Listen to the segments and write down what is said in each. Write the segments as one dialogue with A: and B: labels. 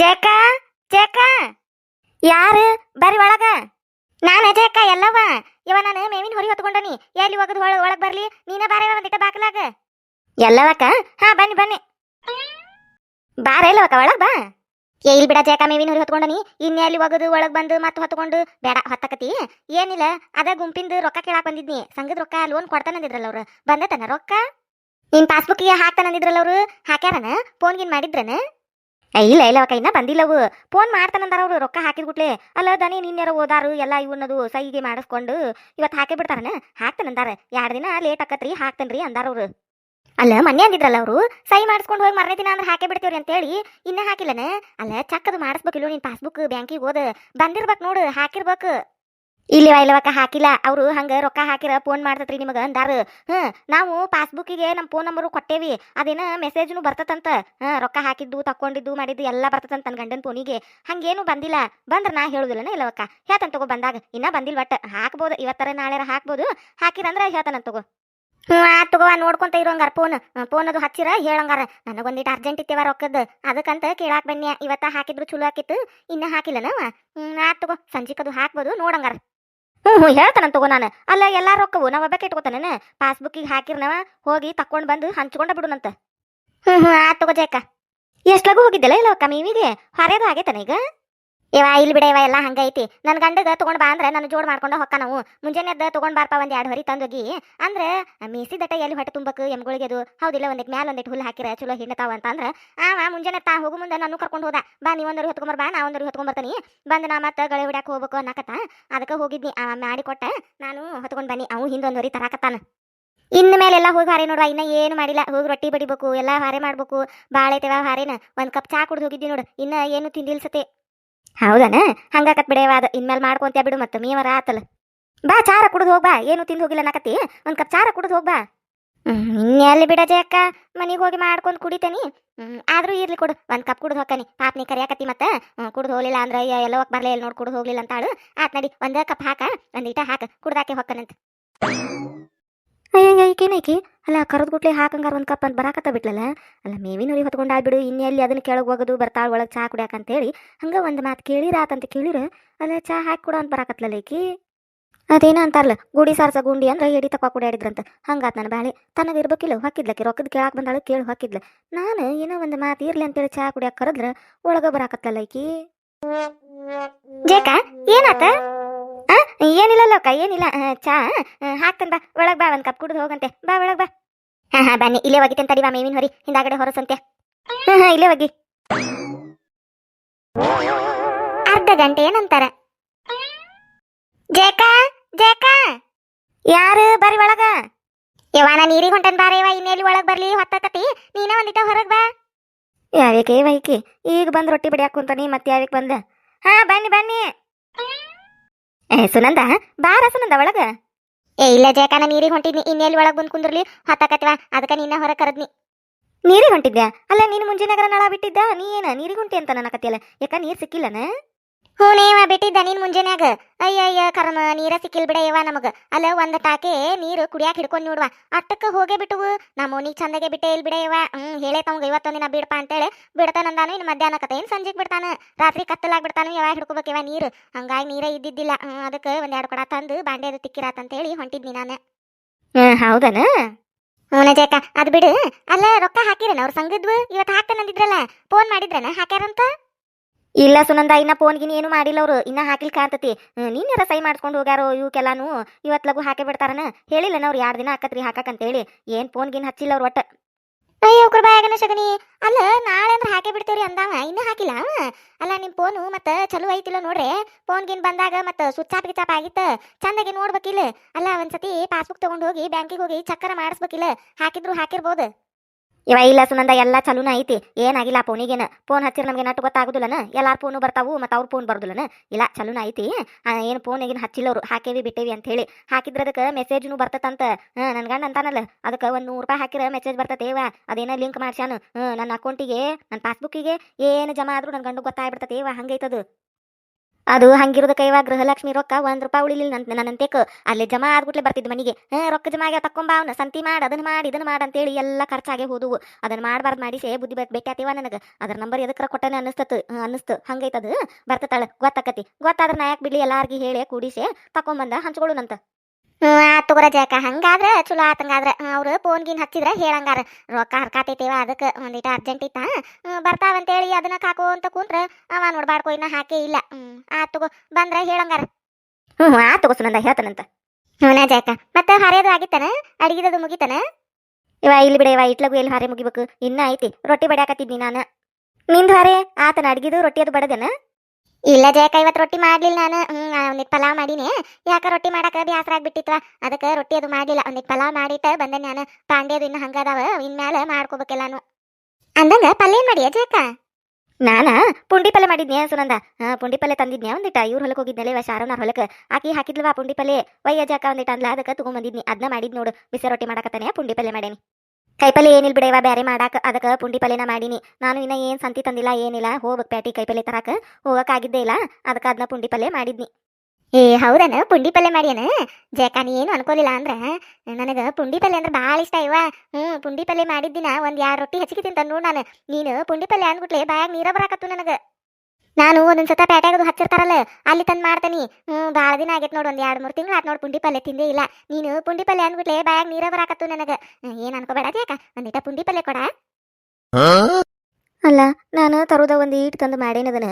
A: ಜೇಕ ಜೇಕ ಯಾರು? ಬರ್ರಿ ಒಳಗ. ನಾನು ಜೇಕ ಎಲ್ಲವ ಇವ ನಾನು ಮೇವಿನ ಹೊರಿ ಹೊತ್ಕೊಂಡನಿ ಎಲ್ಲಿ ಒಗದು ಒಳ ಒಳಗ್ ಬರ್ಲಿ? ನೀನ ಬಾರ ಒಂದಿಟ್ಟ ಬಾಕಲಾಗ ಎಲ್ಲವಕ್ಕ? ಹಾ, ಬನ್ನಿ ಬನ್ನಿ. ಬಾರ ಇಲ್ಲವಕ್ಕ, ಒಳಗ್ ಬಾ. ಏ ಇಲ್ಲಿ ಬಿಡ ಜೇಕ ಮೇವಿನ ಹೊರಿ ಹೊತ್ಕೊಂಡನಿ ಇನ್ನೆ ಅಲ್ಲಿ ಹೋಗದು, ಒಳಗ್ ಬಂದು ಮತ್ತೆ ಹೊತ್ಕೊಂಡು? ಬೇಡ ಹೊತ್ತಕತಿ ಏನಿಲ್ಲ, ಅದ ಗುಂಪಿಂದು ರೊಕ್ಕ ಕೇಳಾಕ್ ಬಂದಿದ್ನಿ. ಸಂಘದ ರೊಕ್ಕ ಲೋನ್ ಕೊಡ್ತಾನಂದಿದ್ರಲ್ಲ ಅವ್ರು. ಬಂದತನ ರೊಕ್ಕ? ನಿನ್ ಪಾಸ್ಬುಕ್ಗೆ ಹಾಕ್ತಾನಂದಿದ್ರಲ್ಲ ಅವರು. ಹಾಕ್ಯಾರನ? ಫೋನ್ಗಿನ್ ಮಾಡಿದ್ರನ? ಇಲ್ಲ ಇಲ್ಲ ಅಕ್ಕ ಇನ್ನ ಬಂದಿಲ್ಲವು ಫೋನ್ ಮಾಡ್ತಾನಂದಾರ ಅವ್ರು, ರೊಕ್ಕ ಹಾಕಿದ ಗುಟ್ಲೆ ಅಲ್ಲ, ದನಿ ನಿನ್ನೆರ ಓದಾರು ಎಲ್ಲ ಇವನ್ನದು ಸೈಗೆ ಮಾಡಿಸ್ಕೊಂಡು ಇವತ್ತು ಹಾಕಿ ಬಿಡ್ತಾರನ? ಹಾಕ್ತಾನಂದಾರ. ಎರಡು ದಿನ ಲೇಟ್ ಆಕತ್ರಿ, ಹಾಕ್ತೇನ್ರಿ ಅವ್ರು. ಅಲ್ಲ, ಮೊನ್ನೆ ಅಂದಿದ್ರಲ್ಲ ಅವರು, ಸೈ ಮಾಡಿಸ್ಕೊಂಡು ಹೋಗಿ ಮರನೇ ದಿನ ಅಂದ್ರೆ ಹಾಕಿ ಬಿಡ್ತೀವ್ರಿ ಅಂತೇಳಿ ಇನ್ನ ಹಾಕಿಲ್ಲನ? ಅಲ್ಲ, ಚಕ್ಕದು ಮಾಡಿಸ್ಬೇಕಿಲ್ಲ ನೀನು ಪಾಸ್ಬುಕ್ ಬ್ಯಾಂಕಿಗೆ ಹೋದ. ಬಂದಿರ್ಬೇಕು ನೋಡು, ಹಾಕಿರ್ಬೇಕು. ಇಲ್ಲಿವ ಇಲ್ಲವಕ್ಕ ಹಾಕಿಲ್ಲ. ಅವರು ಹಂಗೆ ರೊಕ್ಕ ಹಾಕಿರ ಫೋನ್ ಮಾಡ್ತತ್ರಿ ನಿಮಗೆ ಅಂದಾರ. ಹ್ಞೂ ನಾವು ಪಾಸ್ಬುಕ್ಕಿಗೆ ನಮ್ಮ ಫೋನ್ ನಂಬರು ಕೊಟ್ಟೇವಿ. ಅದೇನ ಮೆಸೇಜ್ನು ಬರ್ತತಂತ. ಹಾಂ ರೊಕ್ಕ ಹಾಕಿದ್ದು, ತಕ್ಕೊಂಡಿದ್ದು, ಮಾಡಿದ್ದು ಎಲ್ಲ ಬರ್ತತಂತ ನನ್ನ ಗಂಡನ ಫೋನಿಗೆ ಹಂಗೇನು ಬಂದಿಲ್ಲ. ಬಂದ್ರ ನಾ ಹೇಳುದಿಲ್ಲನ ಇಲ್ಲವಕ್ಕ ಹೇಳ್ತಾನೆ ತಗೋ ಬಂದಾಗ. ಇನ್ನ ಬಂದಿಲ್ಲ ಬಟ್ ಹಾಕ್ಬೋದು, ಇವತ್ತರ ನಾಳೆ ಹಾಕ್ಬೋದು. ಹಾಕಿರಂದ್ರೆ ಹೇಳ್ತಾನ ತಗೋ. ಹ್ಞೂ ಆ ತಗೋ ನೋಡ್ಕೊಂತ ಇರೋಂಗಾರ ಫೋನ್ ಫೋನ್ ಅದು ಹಚ್ಚಿರ, ಹೇಳಂಗಾರ. ನನಗೊಂದಿಟ್ಟು ಅರ್ಜೆಂಟ್ ಇತ್ತೇವ ರೊಕ್ಕದ. ಅದಕ್ಕಂತ ಕೇಳಾಕ್ ಬನ್ನಿ. ಇವತ್ತ ಹಾಕಿದ್ರು ಚಲೋ ಆಕಿತ್ತು. ಇನ್ನ ಹಾಕಿಲ್ಲನವ ಹ್ಮ್, ಆ ತಗೋ. ಸಂಜಿಕದು ಹಾಕ್ಬೋದು, ನೋಡಂಗಾರ. ಹ್ಞೂ ಹ್ಞೂ ಹೇಳ್ತಾನಂತ ತಗೋ ನಾನು. ಅಲ್ಲ, ಎಲ್ಲ ರೊಕ್ಕವು ನಾವು ಒಬ್ಬಕ್ಕೆ ಇಟ್ಕೋತಾನ ಪಾಸ್ಬುಕ್ಕಿಗೆ ಹಾಕಿರ್ನವ, ಹೋಗಿ ತಕ್ಕೊಂಡು ಬಂದು ಹಂಚ್ಕೊಂಡ ಬಿಡುನಂತ. ಹ್ಞೂ ಹ್ಞೂ ಆ ತಗೋ ಜಯಕ್ಕ. ಎಷ್ಟ್ ಲಗು ಹೋಗಿದ್ದಲ್ಲ ಇಲ್ಲ ಅಕ್ಕ ಮೀವಿಗೆ? ಹೊರೆದು ಆಗೈತಾನೆ ಈಗ? ಇವ ಇಲ್ಲಿ ಬಿಡ ಇವ ಎಲ್ಲ ಹಂಗೈತಿ ನನ್ನ ಗಂಡಗ ತಗೊಂಡ್ ಬಾ ಅಂದ್ರೆ ನಾನು ಜೋಡ್ ಮಾಡ್ಕೊಂಡು ಹೊಕ್ಕ ನಾವು. ಮುಂಜಾನೆ ಎದ್ದ ತಗೊಂಡ್ ಬಾರಪ್ಪ ಒಂದ್ ಎರಡು ಹೊರಿ ತಂದೋಗಿ ಅಂದ್ರೆ ಮೀಸಿದಟ ಎಲ್ಲಿ ಹೊಟ್ಟೆ ತುಂಬಕ್ ಎಮ್ಗಳಿಗೆ ಅದು ಹೌದಿಲ್ಲ ಒಂದಿಟ್ ಮ್ಯಾಲ ಒಂದಿಟ್ ಹುಲ್ಲು ಹಾಕಿರ ಚಲೋ ಹಿಂಡತಾವ ಅಂತ ಅಂದ್ರೆ, ಆವ ಮುಂಜಾನೆ ತಾ ಹೋಗು ಮುಂದೆ ನಾನು ಕರ್ಕೊಂಡು ಹೋದ. ಬಾ ನೀ ಒಂದರಿ ಹೊತ್ಕೊಂಬರ್, ಬಾ, ನಾ ಒಂದರಿ ಹೊತ್ಕೊಂಬರ್ತೀನಿ ಬಂದು ನಾ ಮತ್ತೆ ಗಳೆ ಹೊಡ್ಯಾಕ ಹೋಗ್ಬೇಕು ಅನ್ನಕತ್ತ. ಅದಕ್ಕೆ ಹೋಗಿದ್ನಿ, ಆ ಮಾಡಿ ಕೊಟ್ಟ. ನಾನು ಹೊತ್ಕೊಂಡ್ ಬನ್ನಿ, ಅವು ಹಿಂದೊಂದು ಹೊರಿ ತರಾಕತ್ತಾನ. ಇನ್ನು ಮೇಲೆಲ್ಲ ಹೋಗಿ ಹಾರೆ ನೋಡುವ, ಇನ್ನ ಏನು ಮಾಡಿಲ್ಲ. ಹೋಗಿ ರೊಟ್ಟಿ ಬಡಿಬೇಕು, ಎಲ್ಲ ಹಾರೆ ಮಾಡ್ಬೇಕು. ಬಾಳೆ ತೇವ ಹಾರೇನ, ಒಂದು ಕಪ್ ಚಾ ಕುಡ್ದು ಹೋಗಿದ್ದಿ ನೋಡು. ಇನ್ನ ಏನು ತಿಂದಿಲ್ಸತೆ. ಹೌದನ? ಹಂಗಾಕತ್ ಬಿಡೇವ ಅದು ಇನ್ಮೇಲೆ ಮಾಡ್ಕೊಂತ್ಯಾ ಬಿಡು ಮತ್ತೆ, ಮೀವರ ಆತಲ್ಲ. ಬಾ, ಚಾರ ಕುಡಿದು ಹೋಗ್ಬಾ ಏನು ತಿಂದು ಹೋಗಿಲ್ಲ ಅನ್ನಕತ್ತಿ ಒಂದ್ ಕಪ್ ಚಾರ ಕುಡಿದು ಹೋಗ್ಬಾ ಇನ್ನೆಲ್ಲಿ ಬಿಡ ಜಯಕ್ಕ ಮನೆಗೆ ಹೋಗಿ ಮಾಡ್ಕೊಂಡು ಕುಡಿತೇನಿ. ಆದ್ರೂ ಇರ್ಲಿ ಕೊಡು, ಒಂದ್ ಕಪ್ ಕುಡಿದು ಹೋಗ್ತಾನೆ ಪಾಪ ನೀ ಕರಿಯಾಕತ್ತಿ ಮತ್ತೆ ಕುಡ್ದು ಹೋಗ್ಲಿಲ್ಲ ಅಂದ್ರೆ ಎಲ್ಲ ಹೋಗ್ ಬರಲೇ ಇಲ್ಲಿ ನೋಡಿ ಕುಡ್ದು ಹೋಗ್ಲಿಲ್ಲ ಅಂತಾಳು. ಆತ್ ನಡಿ, ಒಂದ್ ಕಪ್ ಹಾಕ, ಒಂದ್ ಇಟ ಹಾಕ, ಕುಡ್ದಾಕೆ ಹೊಕ್ಕನಂತ ಅಯ್ಯಯ್ಯ ಈಕೇನೈಕಿ ಅಲ್ಲ, ಕರದ್ ಗುಟ್ಲೆ ಹಾಕಂಗಾರ ಒಂದ್ ಕಪ್ ಅಂತ ಬರಾಕತ್ತ ಬಿಟ್ಲಲ್ಲ? ಅಲ್ಲ ಮೇವಿನ ಉರಿ ಆಗ್ಬಿಡು ಬಿಡು ಇನ್ನೆಲ್ಲಿ ಅದನ್ನ ಕೆಳಗೆ ಹೋಗೋದು ಬರ್ತಾಳ ಒಳಗೆ ಚಾ ಕುಡಿಯಾಕ ಅಂತೇಳಿ ಹಂಗ ಒಂದ್ ಮಾತು ಕೇಳಿರಾತಂತ ಕೇಳಿರ, ಅಲ್ಲ, ಚಾ ಹಾಕಿ ಕೊಡು ಅಂತ ಬರಾಕತ್ಲಲ್ಲ ಈಕಿ? ಅದೇನ ಅಂತಾರಲ್ಲ, ಗುಡಿ ಸಾರ್ಸ ಗುಂಡಿ ಅಂದ್ರೆ ಎಡಿ ತಕ್ಕ ಕುಡಿಯಾಡಿದ್ರಂತ, ಹಂಗಾತ್ ನನ್ನ ಬಾಳೆ, ತನಗ ಇರ್ಬೇಕಿಲ್ಲ ಹಾಕಿದ್ಲಕ್ಕೆ ರೊಕ್ಕದ ಕೇಳಾಕ್ ಬಂದಾಳು ಕೇಳಿ ಹಾಕಿದ್ಲ ನಾನು ಏನೋ ಒಂದು ಮಾತು ಇರ್ಲಿ ಅಂತೇಳಿ ಚಾ ಕುಡಿಯಾಕ ಕರೆದ್ರ ಒಳಗೆ ಬರಾಕತ್ಲಲ್ಲ ಈಕಿ? ಜೇಕ, ಏನಾತ? ಆ ಲೋಕ, ಏನಿಲ್ಲ. ಚಾ ಹಾಕ್ತೇನೆ ಬಾ. ಒಳಗ್ ಬಾ, ಒಂದ್ ಕಪ್ ಕುಡಿದು ಹೋಗಂತೆ. ಬಾ, ಒಳಗ್ ಬಾ. ಹಾ ಹಾ, ಬನ್ನಿ. ಇಲ್ಲೇ ಒಗಿತೇನೆ ತಡಿ ಬಾ, ಮೇವಿನ ಹೊರಿ. ಹಿಂದಾಗಡೆ ಹೊರಸಂತೆ. ಹಾ ಹಾ, ಇಲ್ಲೇ ಒಗಿ. ಅರ್ಧ ಗಂಟೆ ಏನಂತಾರ ಜೇಕ ಜೇಕಾ ಯಾರು ಬರ್ರಿ ಒಳಗ? ಯವ್ವ, ನಾ ನೀರಿಗೆ ಹೊಂಟನ್ ಬಾರೇವ ಇನ್ನೆಲ್ಲಿ ಒಳಗ್ ಬರ್ಲಿ? ಹೊತ್ತಕತಿ ನೀನ ಒಂದಿಟ ಹೊರಗೆ ಬಾ. ಯಾವ್ಯಾಕೆ ವೈಕಿ? ಈಗ ಬಂದ್ ರೊಟ್ಟಿ ಬಡಿಯಾಕ ಕುಂತಾನಿ ಮತ್ತೆ ಯಾವ್ಯಾಕ ಬಂದ? ಹಾ, ಬನ್ನಿ ಬನ್ನಿ. ಸುನಂದ ಬಾರ ಸುನಂದ ಒಳಗ. ಏ ಇಲ್ಲ ಜಯಕ ನಾ ನೀರಿಗೆ ಹೊಂಟಿದ್ನಿ ಇನ್ನೆಲ್ಲಿ ಒಳಗ್ ಬಂದು ಕುಂದ್ರಲಿ? ಹೊತ್ತಕತ್ವ ಅದಕ್ಕೆ ನಿನ್ನ ಹೊರ ಕರದ್ನಿ. ನೀರಿಗೆ ಹೊಂಟಿದ್ಯಾ? ಅಲ್ಲ ನೀನು ಮುಂಜಾನೆಗರ ನಳ ಬಿಟ್ಟಿದ್ದ ನೀ ಏನ ನೀರಿಗೆ ಹೊಂಟಿ ಅಂತ ನನ್ನ ಕತ್ತಿಯಲ್ಲ. ಯಾಕ ನೀರು ಸಿಕ್ಕಿಲ್ಲನ? ಹೂನೇವ ಬಿಟ್ಟಿದ್ದ ನೀನ್ ಮುಂಜಾನ್ಯಾಗ. ಅಯ್ಯ ಅಯ್ಯ ಕರ್ಮ ನೀರ ಸಿಕ್ಕಿಲ್ ಬಿಡ ಯವ್ವ ನಮಗ. ಅಲ್ಲ ಒಂದ್ ಟಾಕೆ ನೀರು ಕುಡಿಯಾಕ ಹಿಡ್ಕೊಂಡ್ ನೋಡ್ವಾ. ಅಟ್ಟಕ್ಕ ಹೋಗೇ ಬಿಟ್ಟವು ನಮ್ಮ ಮೋನಿ ಚಂದಗೆ ಬಿಟ್ಟೆ ಇಲ್ ಬಿಡ ಯವ್ವ. ಹ್ಮ್ ಹೇಳೇ ಇವತ್ತೊಂದಿನ ಇವತ್ತೊಂದ್ ದಿನ ಬಿಡಪ್ಪ ಅಂತೇಳಿ ಬಿಡ್ತಾನಂದಾನು ಇನ್ ಮಧ್ಯಾಹ್ನ ಕತೆ ಏನ್ ಸಂಜೆಗ್ ಬಿಡ್ತಾನ. ರಾತ್ರಿ ಕತ್ತಲಾಗ್ ಬಿಡ್ತಾನು ಯಾವಾಗ ಹಿಡ್ಕೋಬೇಕು ಇವ ನೀರು. ಹಂಗಾಗಿ ನೀರೇ ಇದ್ದಿದ್ದಿಲ್ಲ. ಹ್ಮ್ ಅದಕ್ಕೆ ಒಂದ್ ಎರಡು ಕೊಡ ತಂದು ಬಾಂಡೆ ಅದು ಹೇಳಿ ಹೊಂಟಿದ್ನಿ ನಾನು. ಹ್ಮ್ ಹೌದನ? ಹ್ಞೂ ಜೇಕ ಅದ್ ಬಿಡು. ಅಲ್ಲ ರೊಕ್ಕ ಹಾಕಿರೇನ ಅವ್ರ ಸಂಗದ್ವು ಇವತ್ತು ಹಾಕ್ತಾನಂದಿದ್ರಲ್ಲ? ಫೋನ್ ಮಾಡಿದ್ರನ? ಹಾಕ್ಯಾರಂತ? ಇಲ್ಲ ಸುನಂದ, ಇನ್ನ ಫೋನ್ ಗಿನ್ ಏನು ಮಾಡಿಲ್ಲ ಅವ್ರು. ಇನ್ನ ಹಾಕಿಲ್ ಕಾಂತತಿ ನೀನ್ಯಾರ ಸೈ ಮಾಡ್ಕೊಂಡು ಹೋಗ್ಯಾರೋ ಇವಕ್ಕೆಲ್ಲಾನು ಇವತ್ ಲಗು ಹಾಕಿ ಬಿಡ್ತಾರನ. ಹೇಳಿಲ್ಲ ಅವ್ರು ಎರಡು ದಿನ ಹಾಕತ್ರಿ ಹೇಳಿ ಏನ್ ಫೋನ್ ಗಿನ್ ಹಚ್ಚಿಲ್ಲ ಅವ್ರು ಒಟ್ಟ. ಅಯ್ಯೋ, ಕೃಪಾಯಗನ ಶಗನಿ ಅಲ್ಲ, ನಾಳೆ ಅಂದ್ರೆ ಹಾಕಿ ಬಿಡ್ತೇವ್ರಿ ಅಂದಾವ. ಇನ್ನೂ ಹಾಕಿಲ್ಲ ಅಲ್ಲ, ನಿಮ್ ಫೋನು ಮತ್ತೆ ಚಲೋ ಐತಿಲ್ಲ ನೋಡ್ರಿ. ಫೋನ್ ಗಿನ್ ಬಂದಾಗ ಮತ್ತೆ ಸುಚ್ಚಾಪ್ ಗಿಚಾಪ್ ಆಗಿತ್ತ. ಚಂದಾಗಿ ನೋಡ್ಬೇಕಿಲ್ಲ. ಅಲ್ಲ, ಒಂದ್ಸತಿ ಪಾಸ್ಬುಕ್ ತಗೊಂಡ್ ಹೋಗಿ ಬ್ಯಾಂಕಿಗೆ ಹೋಗಿ ಚಕ್ಕರ ಮಾಡಿಸ್ಬೇಕಿಲ್ಲ. ಹಾಕಿದ್ರು ಹಾಕಿರ್ಬೋದು. ಇವ ಇಲ್ಲ ಸುನಂದ, ಎಲ್ಲ ಚಲೋನ ಐತಿ. ಏನಾಗಿಲ್ಲ ಫೋನಿಗೇನ ಫೋನ್ ಹಚ್ಚಿರ ನಮ್ಗೆ ನಟ್ಟು ಗೊತ್ತಾಗುದಿಲ್ಲನ? ಎಲ್ಲಾರ ಫೋನು ಬರ್ತಾವು ಮತ್ತು ಅವ್ರ ಫೋನ್ ಬರುದಿಲ್ಲನ? ಇಲ್ಲ, ಚಲೋನ ಐತಿ. ಏನು ಏನ್ ಅವ್ರು ಹಾಕೇವಿ, ಬಿಟ್ಟೇವಿ ಅಂತ ಹೇಳಿ ಹಾಕಿದ್ರ ಅದಕ್ಕೆ ಮೆಸೇಜ್ನು ಬರ್ತದಂತ ಹಾಂ ನನ್ನ ಗಂಡ ಅಂತಾನಲ್ಲ. ಅದಕ್ಕೆ ಒಂದು ನೂರು ರೂಪಾಯಿ ಹಾಕಿರ ಮೆಸೇಜ್ ಬರ್ತತೇವ ಅದೇನೋ ಲಿಂಕ್ ಮಾಡ್ಸ್ಯಾನು. ನನ್ನ ಅಕೌಂಟಿಗೆ ನನ್ನ ಪಾಸ್ಬುಕ್ಕಿಗೆ ಏನು ಜಮಾ ಆದ್ರೂ ನನ್ನ ಗಂಡು ಗೊತ್ತಾಗ್ಬಿಡ್ತತೇವ ಹಂಗೈತದು. ಅದು ಹಂಗಿರೋದು ಇವಾಗ ಗೃಹಲಕ್ಷ್ಮಿ ರೊಕ್ಕ ಒಂದ್ ರೂಪಾಯಿ ಉಳಿಲಿಲ್ಲ ನನ್ನ ನನ್ನಂತೇಕ. ಅಲ್ಲೇ ಜಮಾ ಆದ್ಬಿಟ್ಲೆ ಬರ್ತಿದ್ ಮನಿಗೆ. ಹಾ, ರೊಕ್ಕ ಜಮಾ ಆಗ್ಯಾವ ತಕೊಂಬಾ ಸಂತಿ ಮಾಡಿ ಅದನ್ನ ಮಾಡಿ ಇದನ್ನ ಮಾಡಿ ಅಂತೇಳಿ ಎಲ್ಲ ಖರ್ಚಾಗೆ ಹೋದುವು. ಅದನ್ನ ಮಾಡಬಾರ್ದು ಮಾಡಿಸಿ ಬುದ್ಧಿ ಬೆಟ್ ಬೆಟ್ಟಾತಿವ ನನಗೆ. ಅದ್ರ ನಂಬರ್ ಎದಕ್ಕರ ಕೊಟ್ಟನೆ ಅನ್ನಿಸ್ತತ್ ಅನ್ನಿಸ್ತು. ಹಂಗೈತದ. ಬರ್ತತಾಳ. ಗೊತ್ತಾಕತಿ. ಗೊತ್ತಾದ್ರ ನಾಯಕ್ ಯಾಕೆ ಬಿಡ್ಲಿ ಎಲ್ಲಾರ್ಗಿ ಹೇಳಿ ಕೂಡಿಸಿ ತಕೊಂಬಂದ ಹಂಚ್ಕೊಳ್ಳುನಂತ. ಹ್ಞೂ ಆತ್ ತಗೋರ ಜಯಕ ಹಂಗಾದ್ರೆ ಚಲೋ ಆತಂಗಾದ್ರೆ ಅವ್ರು ಫೋನ್ ಗಿನ್ ಹಚ್ಚಿದ್ರ ಹೇಳಂಗಾರ. ರೊಕ್ಕ ಹರ್ಕಾತೈತೇವ ಅದಕ್ಕೆ ಒಂದಿಟ ಅರ್ಜೆಂಟ್ ಇತ್ತ. ಅಂತ ಬರ್ತಾವಂತೇಳಿ ಅದನ್ನ ಕಾಕೋ ಅಂತ ಕುಂತ್ರ ಅವ ನೋಡ್ಬಾಡ್ಕೋ ಇನ್ನ ಹಾಕೇ ಇಲ್ಲ. ಹ್ಮ್ ಆತ್ ತಗೋ ಬಂದ್ರ ಹೇಳಂಗಾರ. ಹ್ಞೂ ಆತ್ ತಗೋ ಸುನಂದ ಹೇಳ್ತಾನಂತ. ಹ್ಞೂ ಜಯಕ ಮತ್ತೆ ಹರಿಯೋದು ಆಗಿತ್ತಾನ? ಅಡಿಗೆದದು ಮುಗಿತಾನ? ಇವ ಇಲ್ಲಿ ಬಿಡ ಇವ ಇಟ್ಲಗು ಎಲ್ಲಿ ಹಾರೆ ಮುಗಿಬೇಕು. ಇನ್ನ ಐತಿ ರೊಟ್ಟಿ ಬಡಿಯಾಕತ್ತಿದ್ನಿ ನಾನು. ನಿಂದು ಹಾರೆ ಆತನ ಅಡ್ಗಿದು ರೊಟ್ಟಿ ಅದು ಬಡದೇನ? ಇಲ್ಲ ಜಯಕ ಇವತ್ತು ರೊಟ್ಟಿ ಮಾಡ್ಲಿಲ್ಲ ನಾನು? ಒಂದಿಟ್ ಪಲಾವ್ ಮಾಡೀನಿ. ಯಾಕ ರೊಟ್ಟಿ ಮಾಡಾಕ ಬ್ಯಾಸರ ಆಗ್ಬಿಟ್ಟಿತ್ತು ಅದಕ್ಕೆ ರೊಟ್ಟಿ ಅದು ಮಾಡ್ಲಿಲ್ಲ. ಒಂದಿಟ್ ಪಲಾವ್ ಮಾಡಿಟ್ಟು ಬಂದೆ ನಾನು. ಪಾಂಡ್ಯದು ಇನ್ನು ಹಂಗದಾವ ಇನ್ಮೇಲೆ ಮಾಡ್ಕೋಬೇಕೆಲ್ಲಾನು ಅಂದಂಗ ಪಲ್ಯ ಮಾಡಿ ಜಯಕ ನಾನ? ಪುಂಡಿ ಪಲ್ಯ ಮಾಡಿದ್ನಿ ಸುನಂದ? ಪುಂಡಿ ಪಲ್ಯ ತಂದಿದ್ನಿ ಒಂದಿಟ. ಇವ್ರ ಹೊಲಕ್ಕೆ ಹೋಗಿದ್ನಲ್ಲ ಇವ ಶಾರವನ ಹೊಲಕ್ಕೆ ಆಕಿ ಹಾಕಿದ್ಲವಾ ಪುಂಡಿ ಪಲ್ಯ. ವೈ ಅಜಾಕ ಒಂದಿಟ ಅಂದ್ಲ. ಅದಕ್ಕೆ ತಗೊಂಬಂದಿದ್ನಿ. ಅದನ್ನ ಮಾಡಿದ್ ನೋಡು. ಬಿಸಿ ರೊಟ್ಟಿ ಮಾಡಕತ್ತಾನೆ. ಪುಂಡಿ ಪಲ್ಯ ಮಾಡೇನಿ. ಕೈಪಲ್ಯ ಏನಿಲ್ಲ ಬಿಡವ ಬ್ಯಾರೆ ಮಾಡಾಕ, ಅದಕ್ಕೆ ಪುಂಡಿ ಪಲ್ಯನ ಮಾಡೀನಿ. ನಾನು ಇನ್ನ ಏನ್ ಸಂತಿ ತಂದಿಲ್ಲ, ಏನಿಲ್ಲ, ಹೋಗ್ಬೇಕು ಪ್ಯಾಟಿ ಕೈಪಲ್ಲೆ ತರಾಕ. ಹೋಗಕ್ಕಾಗಿದ್ದೇ ಇಲ್ಲ, ಅದಕ್ಕೆ ಅದನ್ನ ಪುಂಡಿ ಪಲ್ಯ ಮಾಡಿದ್ನಿ. ಏ, ಹೌದನ? ಪುಂಡಿ ಪಲ್ಯ ಮಾಡ್ಯಾನ? ಜಯಕ ಏನು ಅನ್ಕೋಲಿಲ್ಲ ಅಂದ್ರೆ? ನನಗೆ ಪುಂಡಿ ಪಲ್ಯ ಅಂದ್ರೆ ಭಾಳ ಇಷ್ಟ ಇವ. ಹ್ಞೂ ಪುಂಡಿ ಪಲ್ಯ ಮಾಡಿದ್ದಿನ ಒಂದ್ ಎರಡು ರೊಟ್ಟಿ ಹೆಚ್ಚಿಗೆ ತಿಂತ ನೋಡ್ ನಾನು. ನೀನು ಪುಂಡಿ ಪಲ್ಯ ಅಂದ್ಬಿಟ್ಲೆ ಬಾಯಾಗ ನೀರ ಬರಾಕತ್ತು ನನಗೆ. ನಾನು ಒಂದೊಂದ್ಸತ ಪ್ಯಾಟ್ಯಾಗದು ಹಚ್ಚಿರ್ತಾರಲ್ಲ, ಅಲ್ಲಿ ತಂದು ಮಾಡ್ತೀನಿ. ಹ್ಞೂ ಭಾಳ ದಿನ ಆಗೈತೆ ನೋಡು, ಒಂದು ಎರಡು, ಮೂರು ತಿಂಗಳು ಆತ್ ನೋಡು, ಪುಂಡಿ ಪಲ್ಯ ತಿಂದೇ ಇಲ್ಲ. ನೀನು ಪುಂಡಿ ಪಲ್ಯ ಅಂದ್ಬಿಟ್ಲೆ ಬಾಯಾಗ ನೀರ ಬರಾಕತ್ತು ನನಗೆ. ಏನು ಅನ್ಕೋಬೇಡ ಯಾಕ ಒಂದಿಟ ಪುಂಡಿ ಪಲ್ಯ ಕೊಡ. ಅಲ್ಲ, ನಾನು ತರೋದ ಒಂದು ಈಟ್ ತಂದು ಮಾಡೇನದನ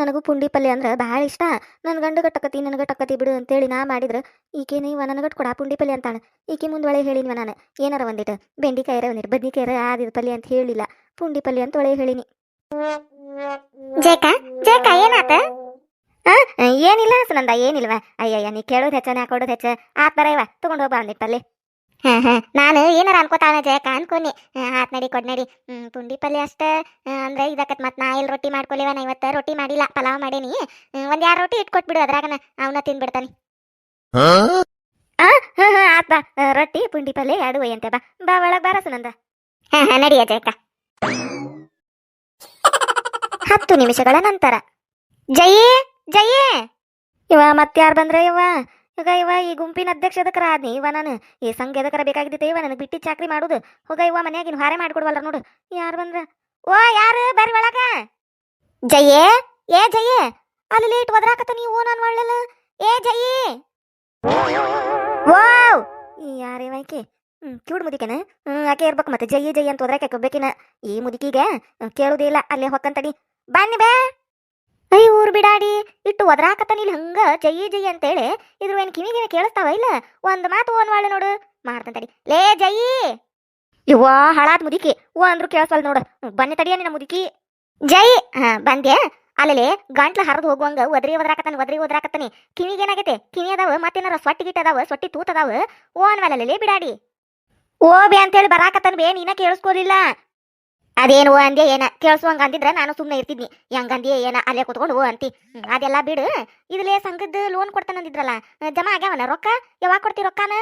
A: ನನಗೂ ಪುಂಡಿ ಪಲ್ಯ ಅಂದ್ರೆ ಭಾಳ ಇಷ್ಟ. ನನ್ನ ಗಂಡು ಗಟ್ಟಕತಿ ನನಗೆ ಗಟ್ಟಕತಿ ಬಿಡು ಅಂತೇಳಿ ನಾ ಮಾಡಿದ್ರೆ, ಈಕೆ ನೀವ ನನಗಟ್ ಕೊಡ ಪುಂಡಿ ಪಲ್ಯ ಅಂತಾಳೆ. ಈಕೆ ಮುಂದೊಳೆ ಹೇಳಿನ್ವ ನಾನು ಏನಾರ ಒಂದಿಟ್ಟು ಬೆಂಡಿಕಾಯಿರ ಒಂದಿಟ್ಟು ಬದ್ನಿಕಾಯಿರ ಆದಿದ ಪಲ್ಯ ಅಂತ ಹೇಳಿಲ್ಲ. ಪುಂಡಿ ಪಲ್ಯ ಅಂತ ಒಳೆ ಹೇಳಿನಿ. ಜೇಕ ಜೇಕ ಏನಾತ? ಏನಿಲ್ಲ ಸುನಂದ ಏನಿಲ್ವ? ಅಯ್ಯಯ್ಯ ನೀ ಕೇಳೋದು ಹೆಚ್ಚ ನಾ ಕೊಡೋದು ಹೆಚ್ಚ. ಆತ್ ಬರ ಇವ ತಗೊಂಡು ಹೋಗ ಬಂದಿಟ್ಟಲ್ಲಿ ಹಾ ಹಾ. ನಾನು ಏನಾರ ಅನ್ಕೋತಾಳ ಜಯಕ ಅನ್ಕೋನಿ. ಆತ್ ನಡಿ ಕೊಡ್ ನಡಿ. ಪುಂಡಿ ಪಲ್ಯ ಅಷ್ಟ. ಅಂದ್ರೆ ಇದಕ್ಕತ್ ಮತ್ ನಾ ಎಲ್ಲಿ ರೊಟ್ಟಿ ಮಾಡ್ಕೊಲಿವ ನಾ ಇವತ್ತ ರೊಟ್ಟಿ ಮಾಡಿಲ್ಲ ಪಲಾವ್ ಮಾಡೇನಿ. ಒಂದ್ ಎರಡು ರೊಟ್ಟಿ ಇಟ್ಕೊಟ್ಬಿಡು ಅದ್ರಾಗನ ಅವನ ತಿನ್ಬಿಡ್ತಾನೆ. ಆತ್ ಬಾ. ರೊಟ್ಟಿ ಪುಂಡಿ ಪಲ್ಯ ಎರಡು ಒಯ್ಯಂತೆ ಬಾ. ಬಾ ಒಳಗ್ ಬಾರ ಸುನಂದ. ನಡಿಯ ಜಯಕ ಹತ್ತು ನಿಮಿಷಗಳ ನಂತರ. ಜಯೇ ಜಯೇ. ಇವ ಮತ್ಯಾರು ಬಂದ್ರೆ ಇವ? ಈಗ ಇವ ಈ ಗುಂಪಿನ ಅಧ್ಯಕ್ಷ ಅದಕ್ಕರ ಆದ್ನಿ? ಇವ ನಾನು ಈ ಸಂಘ ಅದಕ್ಕರ ಬೇಕಾಗಿದ್ದೆ ಇವ ನನಗೆ ಬಿಟ್ಟಿ ಚಾಕ್ರಿ ಮಾಡುದು? ಹೋಗ ಇವ ಮನೆಯಾಗಿನ ಹಾರೆ ಮಾಡ್ಕೊಡ್ವಲ್ಲ ನೋಡು. ಯಾರು ಬಂದ್ರ? ಓ, ಯಾರು? ಬರ್ರಿ ಒಳಗ. ಜಯೇ, ಏ ಜಯೇ, ಅಲ್ಲಿ ಲೇಟ್ ಒದ್ರಾಕತ್ತ ನೀವು, ನಾನು ಒಳ್ಳೆಲ್ಲ. ಏ ಜಯೇ. ವಾವ್. ಯಾರೇ ಆಕೆ ಹ್ಮ್, ಕ್ಯೂಡ್ ಮುದಿಕೆನ? ಹ್ಮ್, ಆಕೆ ಇರ್ಬೇಕು ಮತ್ತೆ. ಜಯ್ಯ ಜಯ್ಯ ಅಂತ ಹೋದ್ರಾಕೆ ಒಬ್ಬೇಕಿನ? ಈ ಮುದುಕಿಗೆ ಕೇಳುದೇ ಇಲ್ಲ. ಅಲ್ಲೇ ಹೊಕ್ಕಂತಡಿ. ಬನ್ನಿ ಬೇ. ಅಯ್ಯ ಊರು ಬಿಡಾಡಿ. ಇಟ್ಟು ಒದ್ರಾಕತ್ತಾನ ಇಲ್ಲಿ ಹಂಗ ಜೈ ಜೈ ಅಂತೇಳಿ ಇದ್ರ ಏನ್ ಕಿವಿಗೆ ಕೇಳಿಸ್ತಾವ ಇಲ್ಲ? ಒಂದ್ ಮಾತು ಓನ್ ವಾಳೆ ನೋಡು. ಮಾಡ್ತಂತಡಿ ಲೇ, ಜೈ. ಇವ್ವ ಹಳಾದ್ ಮುದುಕಿ. ಓ ಅಂದ್ರು ಕೇಳಿಸ್ವಲ್ ನೋಡು. ಬನ್ನಿ ತಡಿಯ ನಿನ್ನ ಮುದುಕಿ. ಜೈ. ಹಾ ಬಂದೆ ಅಲ್ಲಲೇ, ಗಂಟ್ಲ ಹರಿದು ಹೋಗುವಂಗ ಒದ್ರಿ ಒದ್ರಾಕತ್ತಾನೆ ಒದ್ರಿ ಒದ್ರಾಕತ್ತಾನೆ. ಕಿವಿಗೆ ಏನಾಗೈತೆ ಕಿವಿ ಅದಾವ, ಮತ್ತೇನಾರ ಸೊಟ್ಟಿ ಗಿಟ್ಟ ಅದಾವ ಸೊಟ್ಟಿ ತೂತ್ ಅದಾವ. ಓನ್ ವಾಲಲ್ಲೇ ಬಿಡಾಡಿ. ಓ ಬೇ ಅಂತೇಳಿ ಬರಾಕತ್ತಾನ ಬೇ, ನೀನ ಕೇಳಿಸ್ಕೋಲಿಲ್ಲ ಅದೇನು ಓ ಅಂದೆ ಏನ? ಕೇಳಿಸುವಂಗ ಅಂದಿದ್ರೆ ನಾನು ಸುಮ್ಮನೆ ಇರ್ತಿದ್ನಿ. ಹೆಂಗಂದಿ ಏನ? ಅಲ್ಲೇ ಕುತ್ಕೊಂಡು ಓ ಅಂತಿ. ಅದೆಲ್ಲ ಬಿಡು. ಇದ್ಲೇ ಸಂಘದ ಲೋನ್ ಕೊಡ್ತಾನಂದಿದ್ರಲ್ಲ ಅಂದಿದ್ರಲ್ಲ. ಜಮಾ ಆಗ್ಯಾವನ ರೊಕ್ಕ? ಯಾವಾಗ ಕೊಡ್ತಿ ರೊಕ್ಕನ?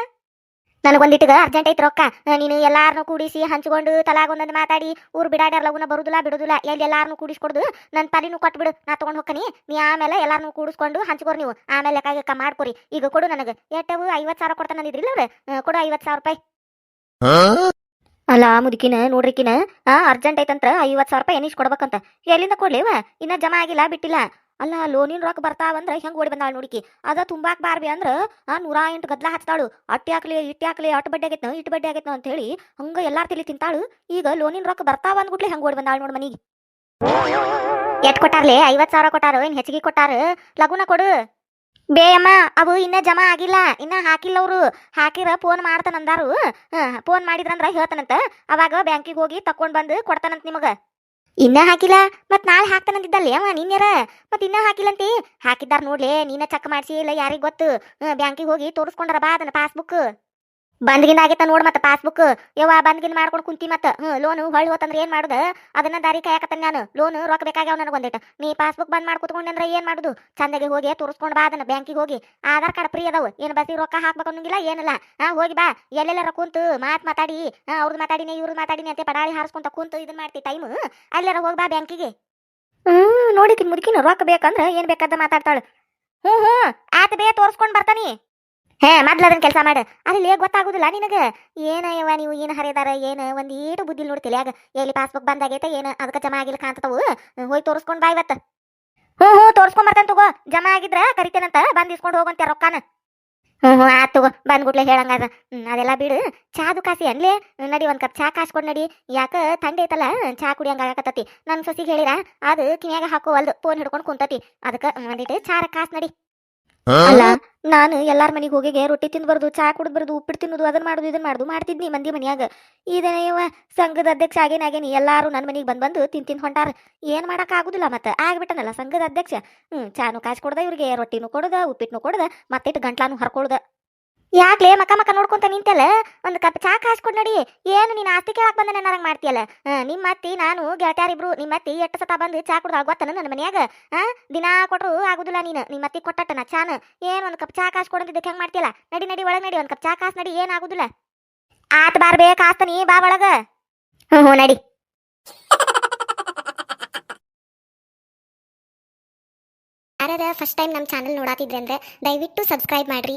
A: ನನಗೊಂದಿಟ್ಟಿಗೆ ಅರ್ಜೆಂಟ್ ಐತಿ ರೊಕ್ಕ. ನೀನು ಎಲ್ಲಾರನು ಕೂಡಿಸಿ ಹಂಚ್ಕೊಂಡು ತಲಾಗೊಂದೊಂದು ಮಾತಾಡಿ. ಊರು ಬಿಡಾಡ್ಯಾರ ಲಗುನ ಬರುದಿಲ್ಲ ಬಿಡುದಿಲ್ಲ. ಎಲ್ಲಿ ಎಲ್ಲಾರನು ಕೂಡಿಸ್ಕೊಡ್ದು? ನನ್ನ ಪಾಲಿನೂ ಕೊಟ್ಬಿಡು. ನಾ ತಗೊಂಡ್ ಹೋಗ್ಕನಿ ನೀ ಆಮೇಲೆ ಎಲ್ಲಾರನು ಕೂಡಿಸ್ಕೊಂಡು ಹಂಚ್ಕೊರಿ ನೀವು. ಆಮೇಲೆ ಲೆಕ್ಕ ಗಿಕ್ಕ ಮಾಡ್ಕೊರಿ. ಈಗ ಕೊಡು ನನಗೆ. ಎಟ್ಟವು ಐವತ್ತು ಸಾವಿರ ಕೊಡ್ತಾನಂದಿದ್ರಿಲ್ಲ ಅವ್ರು. ಕೊಡು ಐವತ್ತು ಸಾವಿರ ರೂಪಾಯಿ. ಅಲ್ಲ, ಮುದುಕಿನ, ನೋಡ್ರಿಕಿನ, ಆ ಅರ್ಜೆಂಟ್ ಐತಂತ್ರ ಐವತ್ತು ಸಾವಿರ ರೂಪಾಯಿ ಎನಿಸ್ ಕೊಡ್ಬೇಕಂತ. ಎಲ್ಲಿಂದ ಕೊಡ್ಲೇವ? ಇನ್ನ ಜಮಾ ಆಗಿಲ್ಲ, ಬಿಟ್ಟಿಲ್ಲ. ಅಲ್ಲ, ಲೋನಿನ ರೊಕ್ಕ ಬರ್ತಾವಂದ್ರ ಹೆಂಗ್ ಓಡಿ ಬಂದಾಳ ನೋಡಿಕಿ. ಅದ ತುಂಬಾಕ್ ಬಾರ್ಬಿ ಅಂದ್ರ, ಆ, ನೂರಾ ಎಂಟು ಗದ್ಲ ಹಚ್ತಾಳು ಅಟ್ಟಿ ಹಾಕ್ಲಿ, ಇಟ್ಟಿ ಹಾಕ್ಲಿ, ಅಟ್ ಬಡ್ಡಿ ಆಗೈತ ಇಟ್ಟು ಬಡ್ಡಿ ಆಗೈತೆ ಅಂತ ಹೇಳಿ ಹಂಗ ಎಲ್ಲಾರ್ ತಿಳಿ ತಿಂತಾಳು. ಈಗ ಲೋನಿನ ರೊಕ್ಕ ಬರ್ತಾವ ಅಂದ್ಬಿಟ್ಲೆ ಹೆಂಗ್ ಓಡಿ ಬಂದಾಳ ನೋಡಿ ಮನಿಗೆ. ಎಟ್ ಕೊಟ್ಟಾರ್ಲೆ? ಐವತ್ ಸಾವಿರ ಕೊಟ್ಟಾರು? ಏನ್ ಹೆಚ್ಚಿಗೆ ಕೊಟ್ಟಾರ? ಲಗುನ ಕೊಡು. ಬೇಯಮ್ಮ ಅವು ಇನ್ನ ಜಮಾ ಆಗಿಲ್ಲ, ಇನ್ನ ಹಾಕಿಲ್ಲ ಅವರು ಹಾಕಿರ ಫೋನ್ ಮಾಡ್ತಾನಂದಾರು ಫೋನ್ ಮಾಡಿದ್ರಂದ್ರ ಹೇಳ್ತಾನಂತ. ಅವಾಗ ಬ್ಯಾಂಕಿಗೆ ಹೋಗಿ ತಕೊಂಡ್ ಬಂದು ಕೊಡ್ತಾನಂತ ನಿಮಗ. ಇನ್ನ ಹಾಕಿಲ್ಲ, ಮತ್ ನಾಳೆ ಹಾಕ್ತಾನಂತಿದ್ದಲ್ಲ ಅವ ನಿನ್ನೆರ? ಮತ್ ಇನ್ನ ಹಾಕಿಲ್ಲಂತಿ? ಹಾಕಿದ್ದಾರ ನೋಡ್ಲೆ, ನೀನ ಚೆಕ್ ಮಾಡಿಸಿ ಇಲ್ಲ ಯಾರಿಗೆ ಗೊತ್ತು? ಬ್ಯಾಂಕಿಗೆ ಹೋಗಿ ತೋರಿಸ್ಕೊಂಡಾರ ಬಾ ಅದನ್ನ ಪಾಸ್ಬುಕ್ ಬಂದ್ಗಿಂದ ಆಗೈತ ನೋಡ್ ಮತ್ತ ಪಾಸ್ಬುಕ್ ಯವ್ವ ಬಂದ್ಗಿಂದ ಮಾಡ್ಕೊಂಡು ಕುಂತಿ ಮತ್ತ. ಹ್ಮ್ ಲೋನ್ ಹೊಳ್ಳಿ ಹೋತಂದ್ರ ಏನ್ ಮಾಡುದ? ಅದನ್ನ ದಾರಿ ಕಾಯಕತ್ತಾನ ನಾನು. ಲೋನ್ ರೊಕ್ಕ ಬೇಕಾಗ್ಯಾವ ನನಗೆ ಒಂದಿಟ್ಟು ನೀ ಪಾಸ್ಬುಕ್ ಬಂದ್ ಮಾಡಿ ಕುತ್ಕೊಂಡೆ ಅಂದ್ರೆ ಏನ್ ಮಾಡುದು? ಚಂದಗೆ ಹೋಗಿ ತೋರಿಸ್ಕೊಂಡ್ ಬಾ ಅದನ್ನ ಬ್ಯಾಂಕಿಗೆ ಹೋಗಿ. ಆಧಾರ್ ಕಾರ್ಡ್ ಫ್ರೀ ಅದಾವ. ಏನ್ ಬಸಿ ರೊಕ್ಕ ಹಾಕ್ಬೇಕು ಅನ್ನಂಗಿಲ್ಲ, ಏನಿಲ್ಲ. ಹಾ, ಹೋಗಿ ಬಾ. ಎಲ್ಲೆಲ್ಲರ ಕುಂತು ಮಾತ್ ಮಾತಾಡಿ. ಹಾ ಅವ್ರದ್ದು ಮಾತಾಡಿನಿ ಇವ್ರದ್ದು ಮಾತಾಡಿನಿ ಅಂತ ಪಡಾಳಿ ಹಾರಿಸ್ಕೊಂತ ಕುಂತು ಇದನ್ನ ಮಾಡ್ತಿ ಟೈಮ್ ಅಲ್ಲೆಲ್ಲ ಹೋಗಿ ಬಾ ಬ್ಯಾಂಕಿಗೆ ಹ್ಮ್ ನೋಡಿಕಿನ್ ಮುದುಕಿನ ರೊಕ್ಕ ಬೇಕಂದ್ರ ಏನ್ ಬೇಕಾದ ಮಾತಾಡ್ತಾಳ. ಹ್ಞೂ ಹ್ಞೂ ಆತ ಬೇ ತೋರ್ಸ್ಕೊಂಡ್ ಬರ್ತಾನಿ. ಹೇ, ಮೊದ್ಲು ಅದನ್ನ ಕೆಲಸ ಮಾಡು. ಅಲ್ಲಿ ಗೊತ್ತಾಗುದಿಲ್ಲ ನಿನಗ? ಏನ ನೀವು ಏನು ಹರಿದಾರ, ಏನು ಒಂದು ಏಟು ಬುದ್ಧಿ ನೋಡ್ತಿಲ್ಲ ಆಗ ಎಲ್ಲಿ ಪಾಸ್ಬುಕ್ ಬಂದಾಗೈತೆ ಏನು ಅದಕ್ಕೆ ಜಮಾ ಆಗಿಲ್ಲ ಕಾಣ್ತವು ಹೋಗಿ ತೋರಿಸ್ಕೊಂಡು ಬಾ ಇವತ್ತು. ಹ್ಞೂ ಹ್ಞೂ ತೋರ್ಸ್ಕೊಂಡ್ ಬರ್ತೇನೆ ತಗೋ. ಜಮಾ ಆಗಿದ್ರ ಕರಿತೇನಂತ ಬಂದ್ ಇಸ್ಕೊಂಡು ಹೋಗಂತೆ ರೊಕ್ಕಾನ. ಹ್ಞೂ ಹ್ಞೂ ಆತ್ ತಗೋ. ಬಂದ್ಗುಡ್ಲೆ ಹೇಳಂಗಾದ ಅದೆಲ್ಲ ಬಿಡು. ಚಾದು ಕಾಸಿ ಅನ್ಲೇ? ನಡಿ ಒಂದು ಕಪ್ ಚಾ ಕಾಸ್ಕೊಂಡು ನಡಿ. ಯಾಕ ತಂಡೆ ಐತಲ್ಲ, ಚಾ ಕುಡಿಯಂಗ ಆಗಕತ್ತತಿ. ನನ್ನ ಸೊಸಿಗೆ ಹೇಳಿರ ಅದು ಕಿವ್ಯಾಗ ಹಾಕೋವಲ್ದು ಫೋನ್ ಹಿಡ್ಕೊಂಡು ಕುಂತತಿ. ಅದಕ್ಕೆ ಒಂದಿಟ್ಟು ಚಾರ ಕಾಸ್ ನಡಿ. ಅಲ್ಲ ನಾನು ಎಲ್ಲಾರ ಮನೆಗೆ ಹೋಗಿಗೆ ರೊಟ್ಟಿ ತಿಂದ್ಬಾರ್ದು ಚಾ ಕುಡಿದ್ಬಾರ್ದು ಉಪ್ಪಿಟ್ಟು ತಿನ್ನೋದು ಅದನ್ನ ಮಾಡುದು ಇದನ್ನ ಮಾಡುದು ಮಾಡ್ತಿದ್ನಿ ಮಂದಿ ಮನ್ಯಾಗ. ಇವ ಸಂಘದ ಅಧ್ಯಕ್ಷ ಆಗೇನಾಗೇನಿ ಎಲ್ಲಾರು ನನ್ನ ಮನೆಗೆ ಬಂದ್ ಬಂದು ತಿನ್ ತಿನ್ ಹೊಂಟಾರ. ಏನ್ ಮಾಡಕ್ ಆಗುದಿಲ್ಲ ಮತ್ತೆ ಆಗ್ಬಿಟ್ಟನಲ್ಲ ಸಂಘದ ಅಧ್ಯಕ್ಷ. ಹ್ಮ್ ಚಾನು ಕಾಸು ಕೊಡ್ದ ಇವ್ರಿಗೆ ರೊಟ್ಟಿನೂ ಕೊಡದ ಉಪ್ಪಿಟ್ಟನು ಕೊಡದ ಮತ್ತಿಟ್ಟು ಗಂಟ್ಲಾನು ಹರ್ಕೊಳ್ದ. ಯಾಕ್ಲೆ ಮಕ ಮಕ ನೋಡ್ಕೊಂತ ನಿಂತಲ್ಲ ಒಂದು ಕಪ್ ಚಾ ಕಾಸ್ಕೊಡ್ ನಡಿ. ಏನು, ನೀನು ಆಸ್ತಿ ಕೇಳಕ್ ಬಂದ ನನಗೆ ಮಾಡ್ತಿಯಲ್ಲ? ನಿಮ್ಮ ಅತ್ತಿ ನಾನು ಗೆಳತ್ಯಾರಿಬ್ರು ನಿಮ್ಮ ಅತ್ತಿ ಎಷ್ಟು ಸತ ಬಂದು ಚಾ ಕುಡ್ದ ಗೊತ್ತನ ನನ್ನ ಮನ್ಯಾಗ? ಆ ದಿನಾ ಕೊಟ್ರು ಆಗುದಿಲ್ಲ ನೀನು. ನಿಮ್ಮ ಅತ್ತಿ ಕೊಟ್ಟಟ್ಟನ ಚಾನ. ಏನು, ಒಂದು ಕಪ್ ಚಾ ಕಾಸ್ ಕೊಡಂದಿದ್ದಕ್ಕೆ ಹೆಂಗ್ ಮಾಡ್ತಿಯಲ್ಲ? ನಡಿ ನಡಿ, ಒಳಗ್ ನಡಿ. ಒಂದು ಕಪ್ ಚಾ ಕಾಸ್ ನಡಿ. ಏನ್ ಆಗುದಿಲ್ಲ. ಆತ್ ಬಾರ್ ಬೇಕ ನೀ ಬಾ ಒಳಗ. ಹ್ಞೂ ಹ್ಞೂ ನಡಿ. ಯಾರ್ಯಾರ ಫಸ್ಟ್ ಟೈಮ್ ನಮ್ಮ ಚಾನಲ್ ನೋಡಾತಿದ್ರೆ ಅಂದ್ರೆ ದಯವಿಟ್ಟು ಸಬ್ಸ್ಕ್ರೈಬ್ ಮಾಡ್ರಿ.